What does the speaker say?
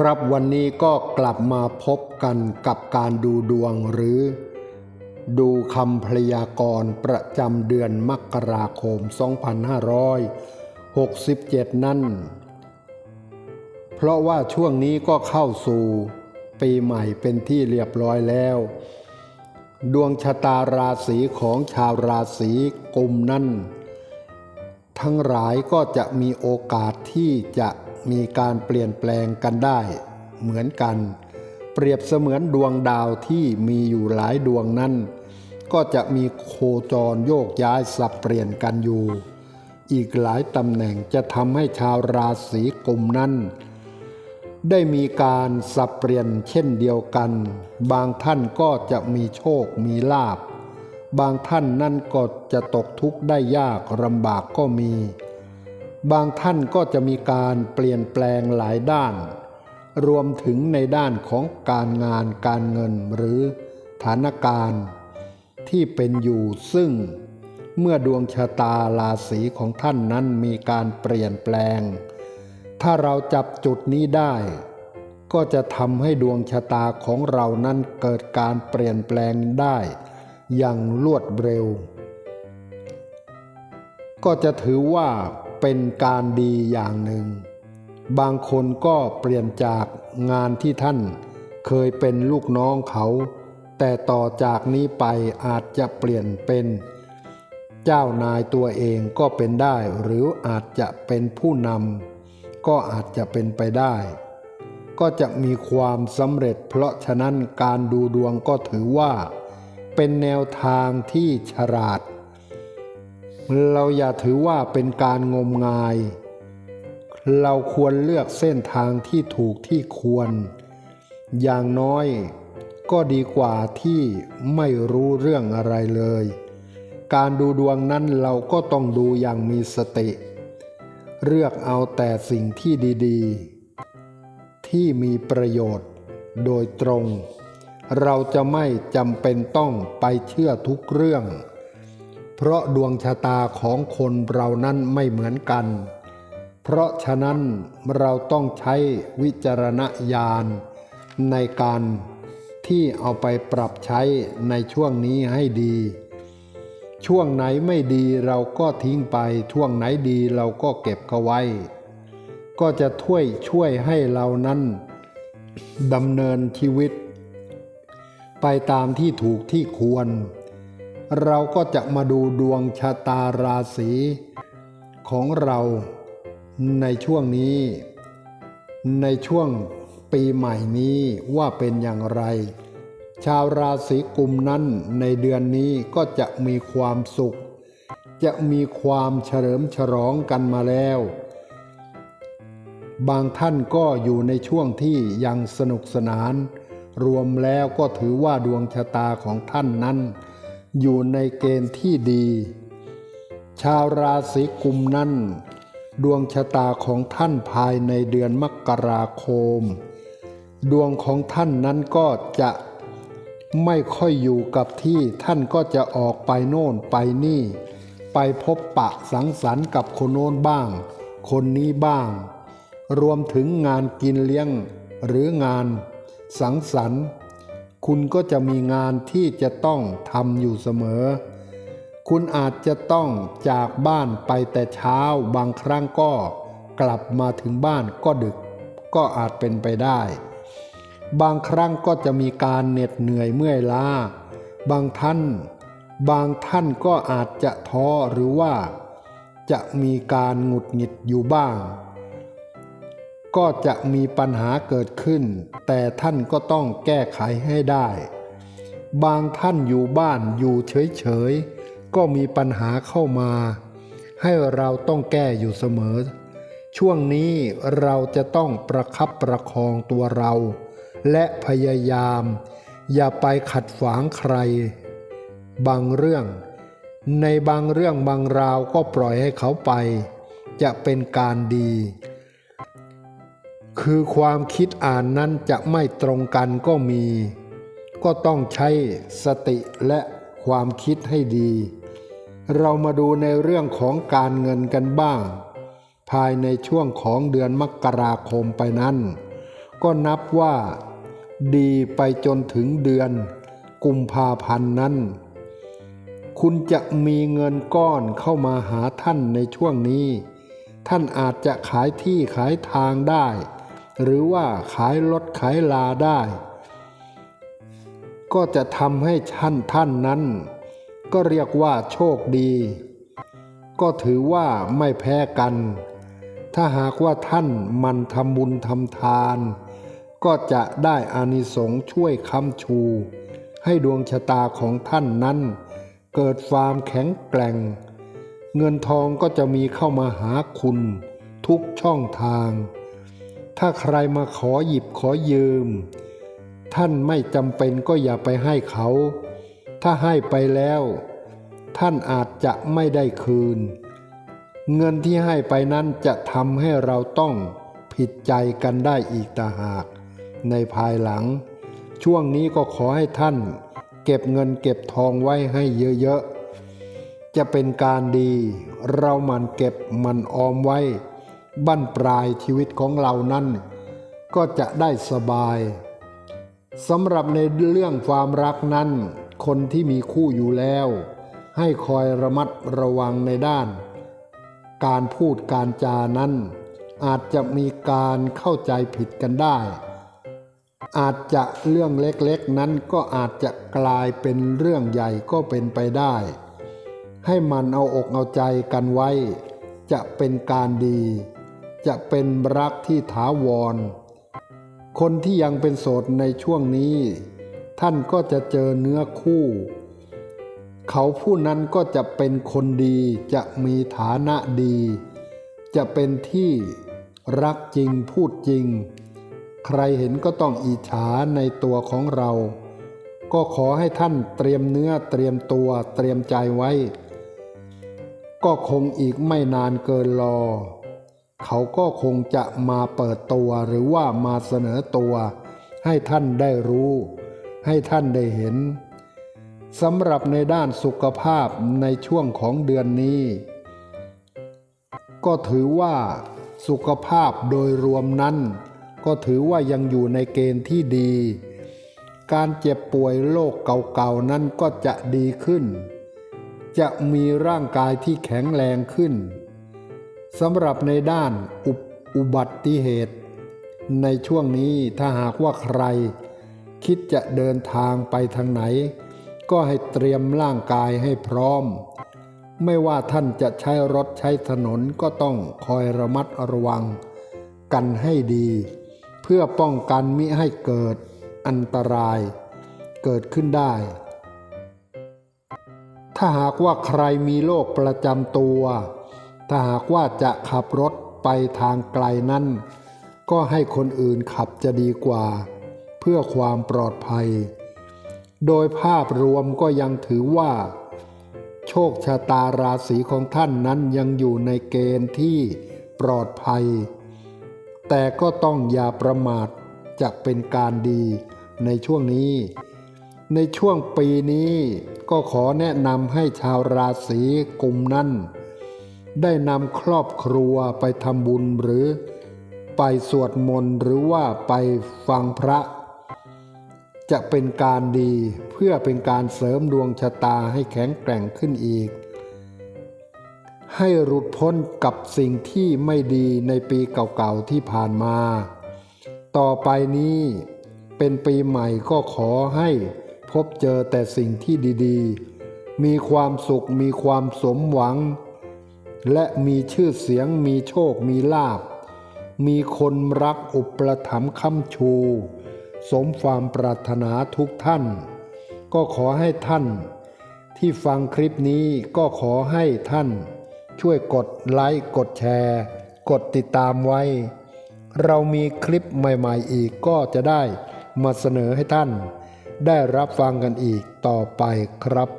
ครับวันนี้ก็กลับมาพบกันกับการดูดวงหรือ ดูคำพยากรณ์ประจำเดือนมกราคม 2567 นั่น เพราะว่าช่วงนี้ก็เข้าสู่ปีใหม่เป็นที่เรียบร้อยแล้ว ดวงชะตาราศีของชาวราศีกุมนั่น ทั้งหลายก็จะมีโอกาสที่จะ มีการเปลี่ยนแปลงกันได้ เหมือนกัน เปรียบเสมือนดวงดาวที่มีอยู่หลายดวงนั้น ก็จะมีโคจรโยกย้ายสับเปลี่ยนกันอยู่ อีกหลายตำแหน่งจะทำให้ชาวราศีกลุ่มนั้น ได้มีการสับเปลี่ยนเช่นเดียวกัน บางท่านก็จะมีโชคมีลาบ บางท่านนั่นก็จะตกทุกข์ได้ยากลำบากก็มี บางท่านก็จะมีการเปลี่ยนแปลงหลายด้าน รวมถึงในด้านของการงานการเงินหรือฐานการณ์ที่เป็นอยู่ซึ่ง เมื่อดวงชะตาราศีของท่านนั้นมีการเปลี่ยนแปลง ถ้าเราจับจุดนี้ได้ ก็จะทำให้ดวงชะตาของเรานั้นเกิดการเปลี่ยนแปลงได้ อย่างรวดเร็ว ก็จะถือว่า เป็นการดีอย่างหนึ่ง บางคนก็เปลี่ยนจากงานที่ท่านเคยเป็นลูกน้องเขา แต่ต่อจากนี้ไปอาจจะเปลี่ยนเป็น เจ้านายตัวเองก็เป็นได้ หรืออาจจะเป็นผู้นำก็อาจจะเป็นไปได้ ก็จะมีความสำเร็จ เพราะฉะนั้นการดูดวงก็ถือว่า เป็นแนวทางที่ฉลาด เราอย่าถือว่าเป็นการงมงาย เราควรเลือกเส้นทางที่ถูกที่ควร อย่างน้อยก็ดีกว่าที่ไม่รู้เรื่องอะไรเลย การดูดวงนั้นเราก็ต้องดูอย่างมีสติ เลือกเอาแต่สิ่งที่ดีๆ ที่มีประโยชน์โดยตรง เราจะไม่จำเป็นต้องไปเชื่อทุกเรื่อง เพราะดวงชะตาของคนเรานั้นไม่เหมือนกัน เพราะฉะนั้นเราต้องใช้วิจารณญาณในการที่เอาไปปรับใช้ในช่วงนี้ให้ดี ช่วงไหนไม่ดีเราก็ทิ้งไป ช่วงไหนดีเราก็เก็บเขาไว้ ก็จะช่วยช่วยให้เรานั้นดำเนินชีวิต ไปตามที่ถูกที่ควร เราก็จะมาดูดวงชะตาราศีของเราในช่วงนี้ ในช่วงปีใหม่นี้ว่าเป็นอย่างไร ชาวราศีกุมนั้นในเดือนนี้ก็จะมีความสุข จะมีความเฉลิมฉลองกันมาแล้ว บางท่านก็อยู่ในช่วงที่ยังสนุกสนาน รวมแล้วก็ถือว่าดวงชะตาของท่านนั้น อยู่ในเกณฑ์ที่ดี ชาวราศีกุมนั้น ดวงชะตาของท่านภายในเดือนมกราคม ดวงของท่านนั้นก็จะไม่ค่อยอยู่กับที่ท่านก็จะออกไปโน่นไปนี่ ไปพบปะสังสรรค์กับคนโน้นบ้าง คนนี้บ้าง รวมถึงงานกินเลี้ยงหรืองานสังสรรค์ คุณก็จะมีงานที่จะต้องทำอยู่เสมอ คุณอาจจะต้องจากบ้านไปแต่เช้าบางครั้งก็กลับมาถึงบ้านก็ดึก ก็อาจเป็นไปได้ บางครั้งก็จะมีการเหน็ดเหนื่อยเมื่อยล้า บางท่าน บางท่านก็อาจจะท้อหรือว่า จะมีการหงุดหงิดอยู่บ้าง ก็จะมีปัญหาเกิดขึ้น แต่ท่านก็ต้องแก้ไขให้ได้ บางท่านอยู่บ้านอยู่เฉยๆ ก็มีปัญหาเข้ามา ให้เราต้องแก้อยู่เสมอ ช่วงนี้เราจะต้องประคับประคองตัวเรา และพยายาม อย่าไปขัดฝางใคร บางเรื่อง ในบางเรื่องบางราวก็ปล่อยให้เขาไป จะเป็นการดี คือความคิดอ่านนั้นจะไม่ตรงกันก็มี ก็ต้องใช้สติและความคิดให้ดี เรามาดูในเรื่องของการเงินกันบ้าง ภายในช่วงของเดือนมกราคมไปนั้น ก็นับว่า ดีไปจนถึงเดือนกุมภาพันธ์นั้น คุณจะมีเงินก้อนเข้ามาหาท่านในช่วงนี้ ท่านอาจจะขายที่ขายทางได้ หรือว่าขายรถขายลาได้ ก็จะทำให้ท่านท่านนั้น ก็เรียกว่าโชคดี ก็ถือว่าไม่แพ้กัน ถ้าหากว่าท่านมันทำบุญทำทาน ก็จะได้อานิสงส์ช่วยค้ำชู ให้ดวงชะตาของท่านนั้น เกิดความแข็งแกร่ง เงินทองก็จะมีเข้ามาหาคุณ ทุกช่องทาง ถ้าใครมาขอหยิบขอยืม ท่านไม่จำเป็นก็อย่าไปให้เขา ถ้าให้ไปแล้ว ท่านอาจจะไม่ได้คืน เงินที่ให้ไปนั้นจะทำให้เราต้องผิดใจกันได้อีกต่างหาก ในภายหลัง ช่วงนี้ก็ขอให้ท่าน เก็บเงินเก็บทองไว้ให้เยอะๆจะเป็นการดี เรามันเก็บมันออมไว้ บั้นปลายชีวิตของเรานั้น ก็จะได้สบายสำหรับในเรื่องความรักนั้น คนที่มีคู่อยู่แล้ว ให้คอยระมัดระวังในด้าน การพูดการจานั้น อาจจะมีการเข้าใจผิดกันได้ อาจจะเรื่องเล็กๆนั้นก็อาจจะกลายเป็นเรื่องใหญ่ก็เป็นไปได้ ให้มันเอาอกเอาใจกันไว้ จะเป็นการดี จะเป็นรักที่ถาวร คนที่ยังเป็นโสดในช่วงนี้ ท่านก็จะเจอเนื้อคู่ เขาผู้นั้นก็จะเป็นคนดีจะมีฐานะดี จะเป็นที่รักจริงพูดจริง ใครเห็นก็ต้องอิจฉาในตัวของเรา ก็ขอให้ท่านเตรียมเนื้อเตรียมตัวเตรียมใจไว้ ก็คงอีกไม่นานเกินรอ เขาก็คงจะมาเปิดตัวหรือว่ามาเสนอตัว ให้ท่านได้รู้ ให้ท่านได้เห็นสำหรับในด้านสุขภาพในช่วงของเดือนนี้ ก็ถือว่าสุขภาพโดยรวมนั้น ก็ถือว่ายังอยู่ในเกณฑ์ที่ดี การเจ็บป่วยโรคเก่าๆนั้นก็จะดีขึ้น จะมีร่างกายที่แข็งแรงขึ้น สำหรับในด้านอุบอุบัติเหตุ ในช่วงนี้ถ้าหากว่าใคร คิดจะเดินทางไปทางไหน ก็ให้เตรียมร่างกายให้พร้อม ไม่ว่าท่านจะใช้รถใช้ถนนก็ต้องคอยระมัดระวัง กันให้ดี เพื่อป้องกันมิให้เกิดอันตราย เกิดขึ้นได้ ถ้าหากว่าใครมีโรคประจำตัว ถ้าหากว่าจะขับรถไปทางไกลนั้นก็ให้คนอื่นขับจะดีกว่า เพื่อความปลอดภัย โดยภาพรวมก็ยังถือว่า โชคชะตาราศีของท่านนั้นยังอยู่ในเกณฑ์ที่ปลอดภัย แต่ก็ต้องอย่าประมาทจะเป็นการดีในช่วงนี้ ในช่วงปีนี้ก็ขอแนะนำให้ชาวราศีกลุ่มนั้น ได้นำครอบครัวไปทำบุญหรือ ไปสวดมนต์หรือว่าไปฟังพระ จะเป็นการดีเพื่อเป็นการเสริมดวงชะตาให้แข็งแกร่งขึ้นอีก ให้หลุดพ้นกับสิ่งที่ไม่ดีในปีเก่าๆที่ผ่านมา ต่อไปนี้เป็นปีใหม่ก็ขอให้พบเจอแต่สิ่งที่ดีๆ มีความสุขมีความสมหวัง และมีชื่อเสียงมีโชคมีลาบ มีคนรักอุปถัมภ์ค้ำชู สมความปรารถนาทุกท่าน ก็ขอให้ท่าน ที่ฟังคลิปนี้ก็ขอให้ท่าน ช่วยกดไลค์กดแชร์ กดติดตามไว้ เรามีคลิปใหม่ๆอีกก็จะได้มาเสนอให้ท่าน ได้รับฟังกันอีกต่อไปครับ